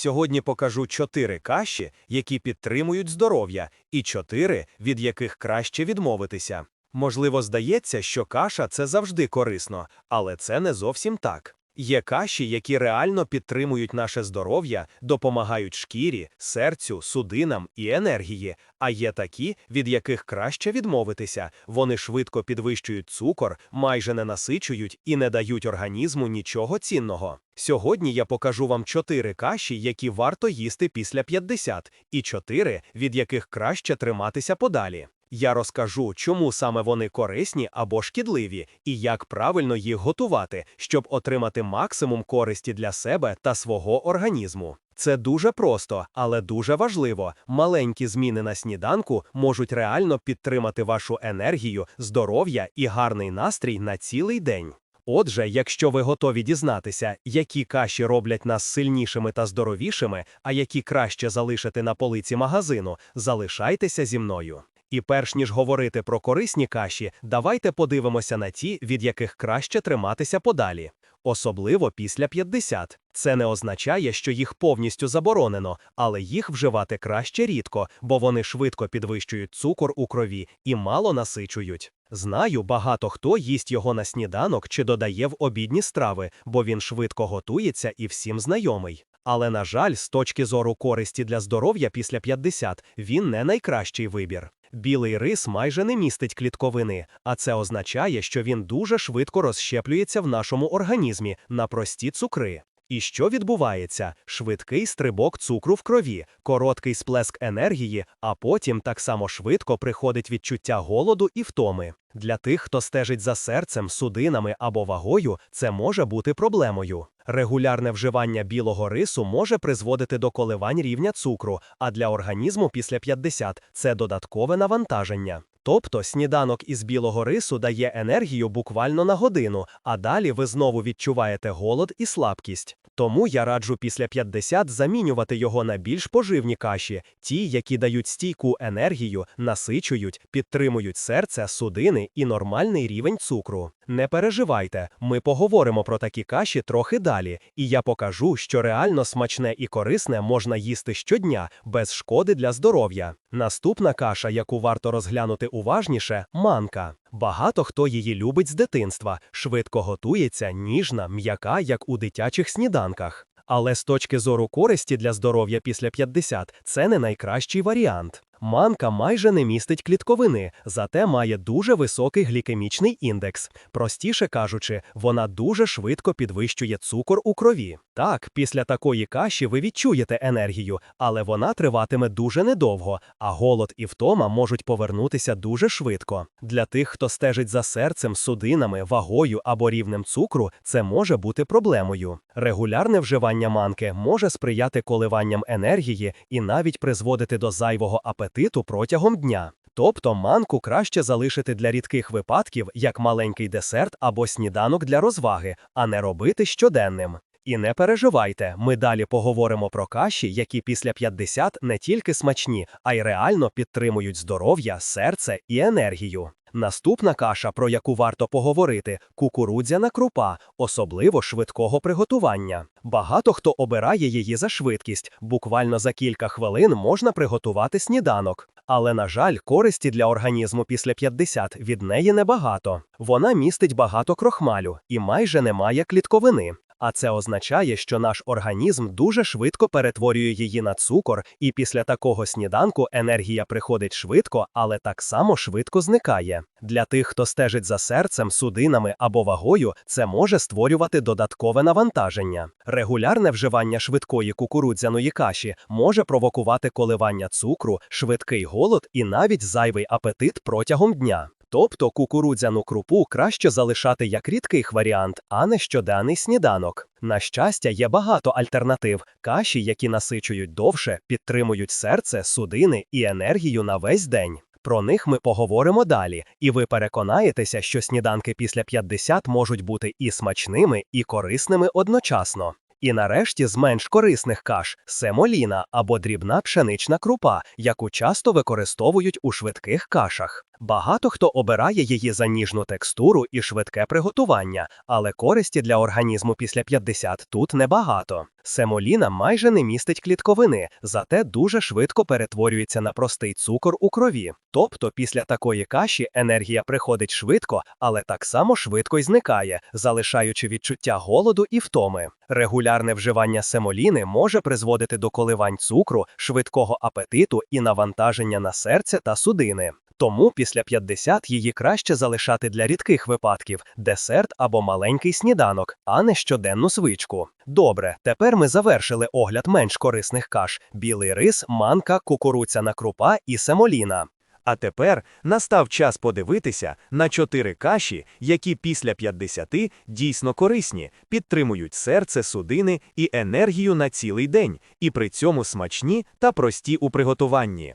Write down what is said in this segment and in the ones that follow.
Сьогодні покажу чотири каші, які підтримують здоров'я, і чотири, від яких краще відмовитися. Можливо, здається, що каша це завжди корисно, але це не зовсім так. Є каші, які реально підтримують наше здоров'я, допомагають шкірі, серцю, судинам і енергії, а є такі, від яких краще відмовитися. Вони швидко підвищують цукор, майже не насичують і не дають організму нічого цінного. Сьогодні я покажу вам чотири каші, які варто їсти після 50, і чотири, від яких краще триматися подалі. Я розкажу, чому саме вони корисні або шкідливі, і як правильно їх готувати, щоб отримати максимум користі для себе та свого організму. Це дуже просто, але дуже важливо. Маленькі зміни на сніданку можуть реально підтримати вашу енергію, здоров'я і гарний настрій на цілий день. Отже, якщо ви готові дізнатися, які каші роблять нас сильнішими та здоровішими, а які краще залишити на полиці магазину, залишайтеся зі мною. І перш ніж говорити про корисні каші, давайте подивимося на ті, від яких краще триматися подалі. Особливо після 50. Це не означає, що їх повністю заборонено, але їх вживати краще рідко, бо вони швидко підвищують цукор у крові і мало насичують. Знаю, багато хто їсть його на сніданок чи додає в обідні страви, бо він швидко готується і всім знайомий. Але, на жаль, з точки зору користі для здоров'я після 50, він не найкращий вибір. Білий рис майже не містить клітковини, а це означає, що він дуже швидко розщеплюється в нашому організмі на прості цукри. І що відбувається? Швидкий стрибок цукру в крові, короткий сплеск енергії, а потім так само швидко приходить відчуття голоду і втоми. Для тих, хто стежить за серцем, судинами або вагою, це може бути проблемою. Регулярне вживання білого рису може призводити до коливань рівня цукру, а для організму після 50 це додаткове навантаження. Тобто сніданок із білого рису дає енергію буквально на годину, а далі ви знову відчуваєте голод і слабкість. Тому я раджу після 50 замінювати його на більш поживні каші, ті, які дають стійку енергію, насичують, підтримують серце, судини і нормальний рівень цукру. Не переживайте, ми поговоримо про такі каші трохи далі, і я покажу, що реально смачне і корисне можна їсти щодня без шкоди для здоров'я. Наступна каша, яку варто розглянути уважніше манка. Багато хто її любить з дитинства, швидко готується, ніжна, м'яка, як у дитячих сніданках. Але з точки зору користі для здоров'я після 50 це не найкращий варіант. Манка майже не містить клітковини, зате має дуже високий глікемічний індекс. Простіше кажучи, вона дуже швидко підвищує цукор у крові. Так, після такої каші ви відчуєте енергію, але вона триватиме дуже недовго, а голод і втома можуть повернутися дуже швидко. Для тих, хто стежить за серцем, судинами, вагою або рівнем цукру, це може бути проблемою. Регулярне вживання манки може сприяти коливанням енергії і навіть призводити до зайвого апетиту протягом дня. Тобто манку краще залишити для рідких випадків як маленький десерт або сніданок для розваги, а не робити щоденним. І не переживайте, ми далі поговоримо про каші, які після 50 не тільки смачні, а й реально підтримують здоров'я, серце і енергію. Наступна каша, про яку варто поговорити, кукурудзяна крупа, особливо швидкого приготування. Багато хто обирає її за швидкість, буквально за кілька хвилин можна приготувати сніданок. Але, на жаль, користі для організму після 50 від неї небагато. Вона містить багато крохмалю і майже не має клітковини. А це означає, що наш організм дуже швидко перетворює її на цукор, і після такого сніданку енергія приходить швидко, але так само швидко зникає. Для тих, хто стежить за серцем, судинами або вагою, це може створювати додаткове навантаження. Регулярне вживання швидкої кукурудзяної каші може провокувати коливання цукру, швидкий голод і навіть зайвий апетит протягом дня. Тобто кукурудзяну крупу краще залишати як рідких варіант, а не щоденний сніданок. На щастя, є багато альтернатив, каші, які насичують довше, підтримують серце, судини і енергію на весь день. Про них ми поговоримо далі, і ви переконаєтеся, що сніданки після 50 можуть бути і смачними, і корисними одночасно. І нарешті з менш корисних каш семоліна або дрібна пшенична крупа, яку часто використовують у швидких кашах. Багато хто обирає її за ніжну текстуру і швидке приготування, але користі для організму після 50 тут небагато. Семоліна майже не містить клітковини, зате дуже швидко перетворюється на простий цукор у крові. Тобто після такої каші енергія приходить швидко, але так само швидко й зникає, залишаючи відчуття голоду і втоми. Регулярне вживання семоліни може призводити до коливань цукру, швидкого апетиту і навантаження на серце та судини. Тому після 50 її краще залишати для рідких випадків десерт або маленький сніданок, а не щоденну свичку. Добре, тепер ми завершили огляд менш корисних каш: білий рис, манка, кукуруцяна крупа і семоліна. А тепер настав час подивитися на чотири каші, які після 50 дійсно корисні, підтримують серце, судини і енергію на цілий день, і при цьому смачні та прості у приготуванні.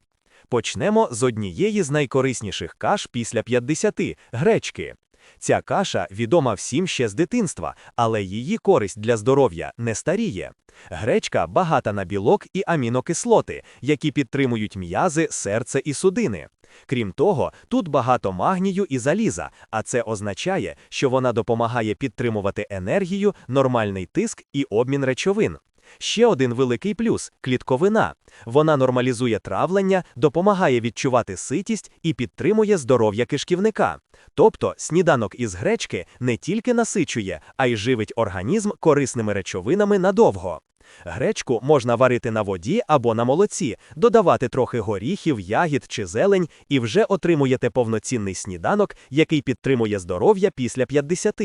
Почнемо з однієї з найкорисніших каш після 50 – гречки. Ця каша відома всім ще з дитинства, але її користь для здоров'я не старіє. Гречка багата на білок і амінокислоти, які підтримують м'язи, серце і судини. Крім того, тут багато магнію і заліза, а це означає, що вона допомагає підтримувати енергію, нормальний тиск і обмін речовин. Ще один великий плюс клітковина. Вона нормалізує травлення, допомагає відчувати ситість і підтримує здоров'я кишківника. Тобто сніданок із гречки не тільки насичує, а й живить організм корисними речовинами надовго. Гречку можна варити на воді або на молоці, додавати трохи горіхів, ягід чи зелень, і вже отримуєте повноцінний сніданок, який підтримує здоров'я після 50.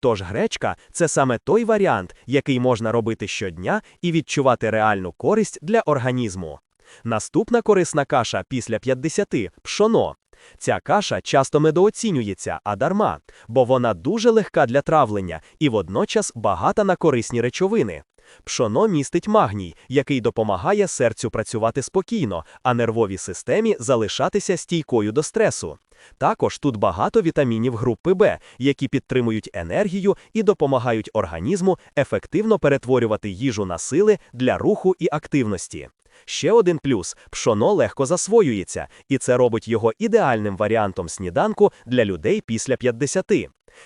Тож гречка це саме той варіант, який можна робити щодня і відчувати реальну користь для організму. Наступна корисна каша після 50 – пшоно. Ця каша часто недооцінюється, а дарма, бо вона дуже легка для травлення і водночас багата на корисні речовини. Пшоно містить магній, який допомагає серцю працювати спокійно, а нервовій системі залишатися стійкою до стресу. Також тут багато вітамінів групи Б, які підтримують енергію і допомагають організму ефективно перетворювати їжу на сили для руху і активності. Ще один плюс пшоно легко засвоюється, і це робить його ідеальним варіантом сніданку для людей після 50.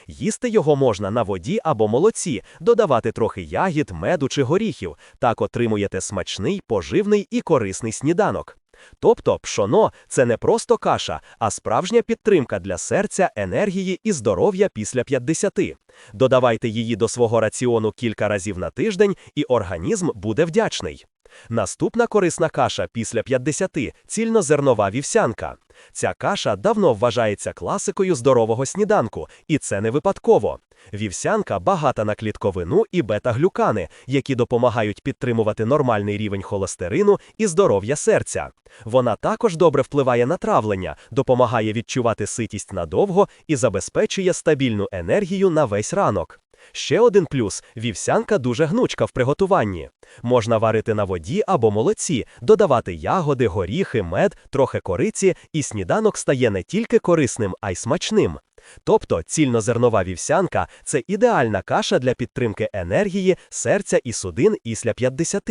Їсти його можна на воді або молоці, додавати трохи ягід, меду чи горіхів, так отримуєте смачний, поживний і корисний сніданок. Тобто пшоно це не просто каша, а справжня підтримка для серця, енергії і здоров'я після 50. Додавайте її до свого раціону кілька разів на тиждень, і організм буде вдячний. Наступна корисна каша після 50 – цільнозернова вівсянка. Ця каша давно вважається класикою здорового сніданку, і це не випадково. Вівсянка багата на клітковину і бета-глюкани, які допомагають підтримувати нормальний рівень холестерину і здоров'я серця. Вона також добре впливає на травлення, допомагає відчувати ситість надовго і забезпечує стабільну енергію на весь ранок. Ще один плюс вівсянка дуже гнучка в приготуванні. Можна варити на воді або молоці, додавати ягоди, горіхи, мед, трохи кориці, і сніданок стає не тільки корисним, а й смачним. Тобто цільнозернова вівсянка це ідеальна каша для підтримки енергії, серця і судин після 50.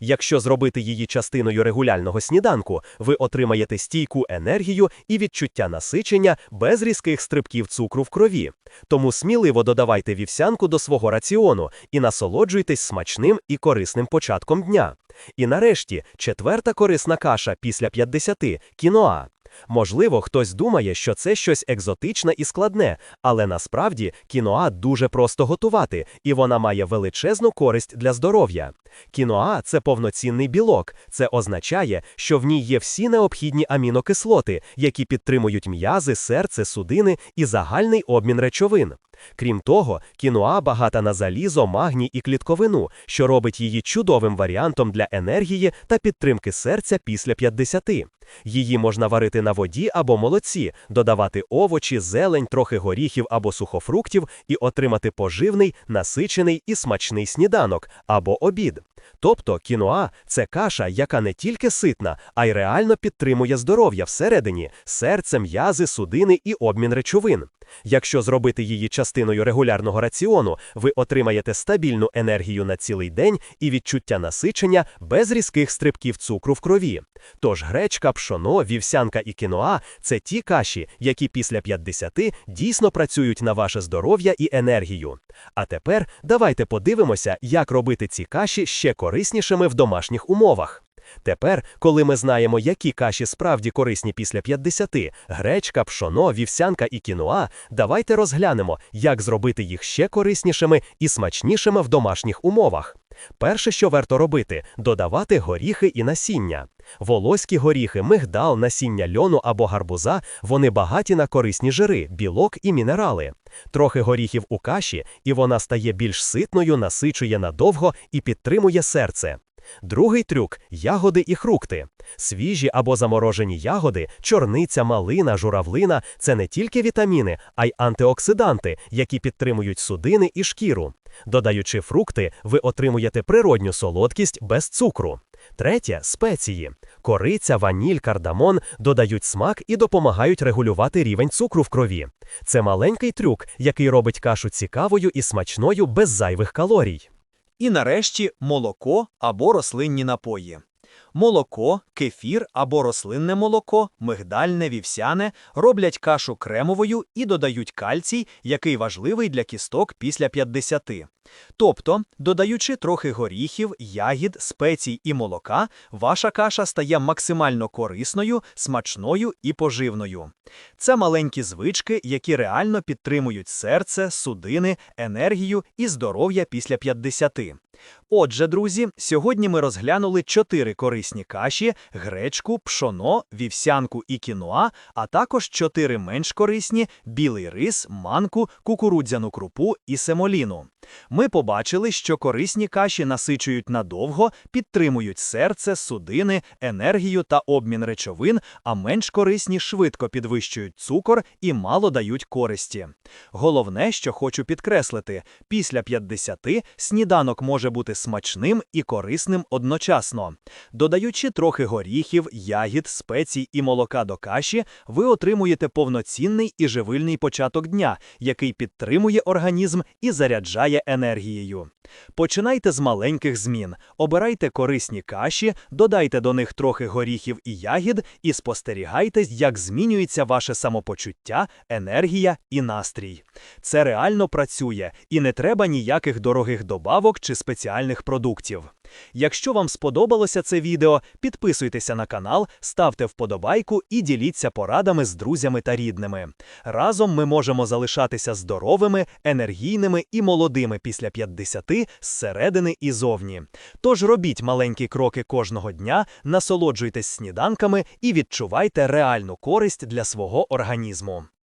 Якщо зробити її частиною регулярного сніданку, ви отримаєте стійку енергію і відчуття насичення без різких стрибків цукру в крові. Тому сміливо додавайте вівсянку до свого раціону і насолоджуйтесь смачним і корисним початком дня. І нарешті четверта корисна каша після 50 – кіноа. Можливо, хтось думає, що це щось екзотичне і складне, але насправді кіноа дуже просто готувати, і вона має величезну користь для здоров'я. Кіноа це повноцінний білок. Це означає, що в ній є всі необхідні амінокислоти, які підтримують м'язи, серце, судини і загальний обмін речовин. Крім того, кіноа багата на залізо, магній і клітковину, що робить її чудовим варіантом для енергії та підтримки серця після 50. Її можна варити на воді або молоці, додавати овочі, зелень, трохи горіхів або сухофруктів і отримати поживний, насичений і смачний сніданок або обід. Тобто кіноа це каша, яка не тільки ситна, а й реально підтримує здоров'я всередині, серце, м'язи, судини і обмін речовин. Якщо зробити її частиною регулярного раціону, ви отримаєте стабільну енергію на цілий день і відчуття насичення без різких стрибків цукру в крові. Тож гречка, пшоно, вівсянка і кіноа це ті каші, які після 50 дійсно працюють на ваше здоров'я і енергію. А тепер давайте подивимося, як робити ці каші ще кориснішими в домашніх умовах. Тепер, коли ми знаємо, які каші справді корисні після 50 – гречка, пшоно, вівсянка і кіноа, давайте розглянемо, як зробити їх ще кориснішими і смачнішими в домашніх умовах. Перше, що варто робити – додавати горіхи і насіння. Волоські горіхи, мигдал, насіння льону або гарбуза – вони багаті на корисні жири, білок і мінерали. Трохи горіхів у каші, і вона стає більш ситною, насичує надовго і підтримує серце. Другий трюк ягоди і фрукти. Свіжі або заморожені ягоди, чорниця, малина, журавлина це не тільки вітаміни, а й антиоксиданти, які підтримують судини і шкіру. Додаючи фрукти, ви отримуєте природню солодкість без цукру. Третє спеції. Кориця, ваніль, кардамон додають смак і допомагають регулювати рівень цукру в крові. Це маленький трюк, який робить кашу цікавою і смачною без зайвих калорій. І нарешті молоко або рослинні напої. Молоко, кефір або рослинне молоко, мигдальне, вівсяне роблять кашу кремовою і додають кальцій, який важливий для кісток після 50. Тобто, додаючи трохи горіхів, ягід, спецій і молока, ваша каша стає максимально корисною, смачною і поживною. Це маленькі звички, які реально підтримують серце, судини, енергію і здоров'я після 50. Отже, друзі, сьогодні ми розглянули чотири корисні каші: гречку, пшоно, вівсянку і кіноа, а також чотири менш корисні: білий рис, манку, кукурудзяну крупу і семоліну. Ми побачили, що корисні каші насичують надовго, підтримують серце, судини, енергію та обмін речовин, а менш корисні швидко підвищують цукор і мало дають користі. Головне, що хочу підкреслити, після 50 сніданок може бути смачним і корисним одночасно. Додаючи трохи горіхів, ягід, спецій і молока до каші, ви отримуєте повноцінний і живильний початок дня, який підтримує організм і заряджає енергією. Починайте з маленьких змін, обирайте корисні каші, додайте до них трохи горіхів і ягід і спостерігайте, як змінюється ваше самопочуття, енергія і настрій. Це реально працює і не треба ніяких дорогих добавок чи спеціальних продуктів. Якщо вам сподобалося це відео, підписуйтеся на канал, ставте вподобайку і діліться порадами з друзями та рідними. Разом ми можемо залишатися здоровими, енергійними і молодими після 50 зсередини і зовні. Тож робіть маленькі кроки кожного дня, насолоджуйтесь сніданками і відчувайте реальну користь для свого організму.